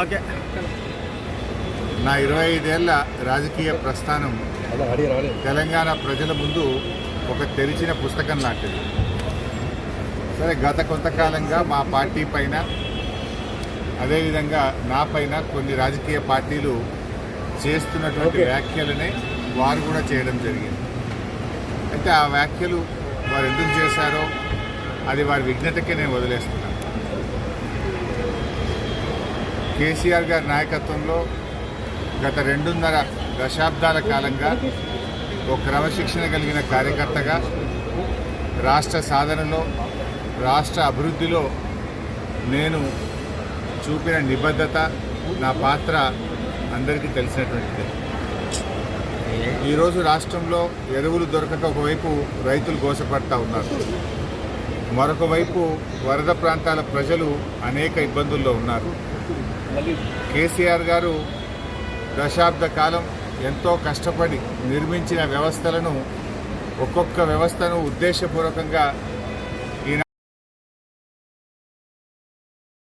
Okay. నా ఇరవై ఐదేళ్ళ రాజకీయ ప్రస్థానం తెలంగాణ ప్రజల ముందు ఒక తెరిచిన పుస్తకం లాంటిది. సరే గత కొంతకాలంగా మా పార్టీ పైన అదేవిధంగా నా పైన కొన్ని రాజకీయ పార్టీలు చేస్తున్నటువంటి వ్యాఖ్యలనే వారు కూడా చేయడం జరిగింది. అయితే ఆ వ్యాఖ్యలు వారు ఎందుకు చేశారో అది వారి విఘ్నతకే నేను వదిలేస్తున్నాను. కేసీఆర్ గారి నాయకత్వంలో గత రెండున్నర దశాబ్దాల కాలంగా ఒక క్రమశిక్షణ కలిగిన కార్యకర్తగా రాష్ట్ర సాధనలో రాష్ట్ర అభివృద్ధిలో నేను చూపిన నిబద్ధత నా పాత్ర అందరికీ తెలిసినటువంటిది. ఈరోజు రాష్ట్రంలో ఎరువులు దొరకక ఒకవైపు రైతులు గోసపడతా ఉన్నారు. మరొక వైపు వరద ప్రాంతాల ప్రజలు అనేక ఇబ్బందుల్లో ఉన్నారు. కేసీఆర్ గారు దశాబ్ద కాలం ఎంతో కష్టపడి నిర్మించిన వ్యవస్థలను ఒక్కొక్క వ్యవస్థను ఉద్దేశపూర్వకంగా